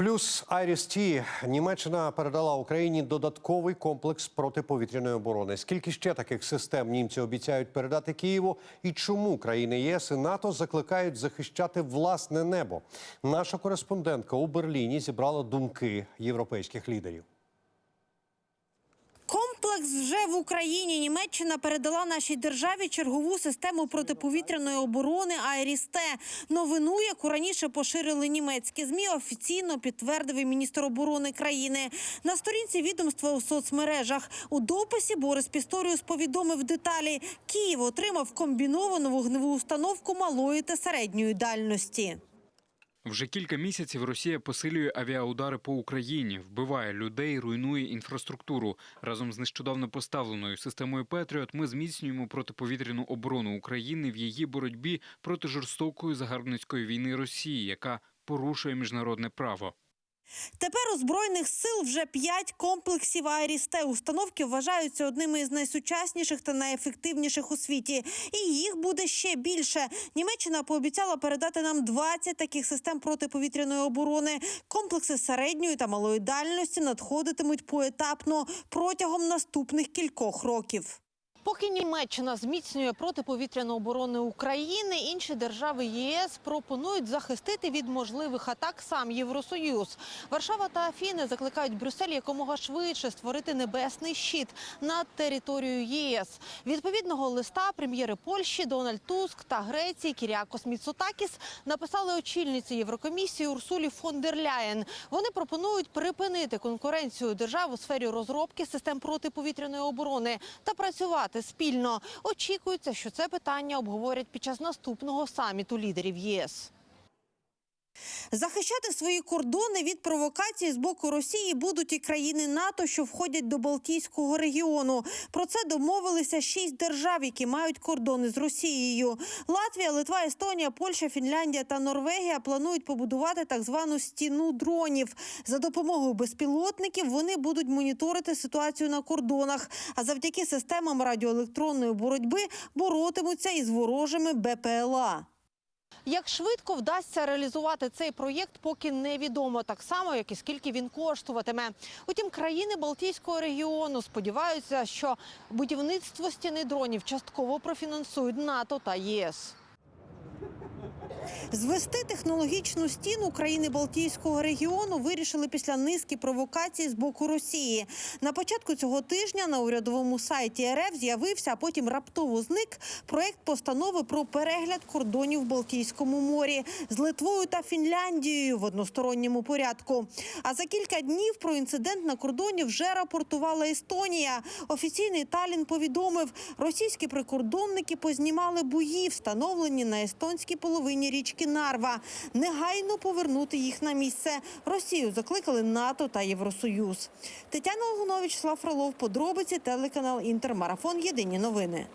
Плюс Айріс-Ті Німеччина передала Україні додатковий комплекс протиповітряної оборони. Скільки ще таких систем німці обіцяють передати Києву? І чому країни ЄС і НАТО закликають захищати власне небо? Наша кореспондентка у Берліні зібрала думки європейських лідерів. Комплекс вже в Україні. Німеччина передала нашій державі чергову систему протиповітряної оборони «Айріс-Т». Новину, яку раніше поширили німецькі змі, офіційно підтвердив і міністр оборони країни. На сторінці відомства у соцмережах у дописі Борис Пісторіус повідомив деталі. Київ отримав комбіновану вогневу установку малої та середньої дальності. Вже кілька місяців Росія посилює авіаудари по Україні, вбиває людей, руйнує інфраструктуру. Разом з нещодавно поставленою системою Петріот ми зміцнюємо протиповітряну оборону України в її боротьбі проти жорстокої загарбницької війни Росії, яка порушує міжнародне право. Тепер у збройних сил вже п'ять комплексів «Айріс-Т». Установки вважаються одними із найсучасніших та найефективніших у світі. І їх буде ще більше. Німеччина пообіцяла передати нам 20 таких систем протиповітряної оборони. Комплекси середньої та малої дальності надходитимуть поетапно протягом наступних кількох років. Поки Німеччина зміцнює протиповітряну оборону України, інші держави ЄС пропонують захистити від можливих атак сам Євросоюз. Варшава та Афіни закликають Брюссель якомога швидше створити небесний щит над територією ЄС. Відповідного листа прем'єри Польщі Дональд Туск та Греції Кіріакос Міцотакіс написали очільниці Єврокомісії Урсулі фон дер Ляєн. Вони пропонують припинити конкуренцію держав у сфері розробки систем протиповітряної оборони та працювати спільно. Очікується, що це питання обговорять під час наступного саміту лідерів ЄС. Захищати свої кордони від провокацій з боку Росії будуть і країни НАТО, що входять до Балтійського регіону. Про це домовилися шість держав, які мають кордони з Росією. Латвія, Литва, Естонія, Польща, Фінляндія та Норвегія планують побудувати так звану стіну дронів. За допомогою безпілотників вони будуть моніторити ситуацію на кордонах. А завдяки системам радіоелектронної боротьби боротимуться із ворожими БПЛА. Як швидко вдасться реалізувати цей проєкт, поки невідомо так само, як і скільки він коштуватиме. Утім, країни Балтійського регіону сподіваються, що будівництво стіни дронів частково профінансують НАТО та ЄС. Звести технологічну стіну країни Балтійського регіону вирішили після низки провокацій з боку Росії. На початку цього тижня на урядовому сайті РФ з'явився, а потім раптово зник проект постанови про перегляд кордонів в Балтійському морі з Литвою та Фінляндією в односторонньому порядку. А за кілька днів про інцидент на кордоні вже рапортувала Естонія. Офіційний Талін повідомив, російські прикордонники познімали бої, встановлені на естонській половині річки Нарва. Негайно повернути їх на місце. Росію закликали НАТО та Євросоюз. Тетяна Логунович, Слав Фролов, подробиці, телеканал Інтермарафон. Єдині новини.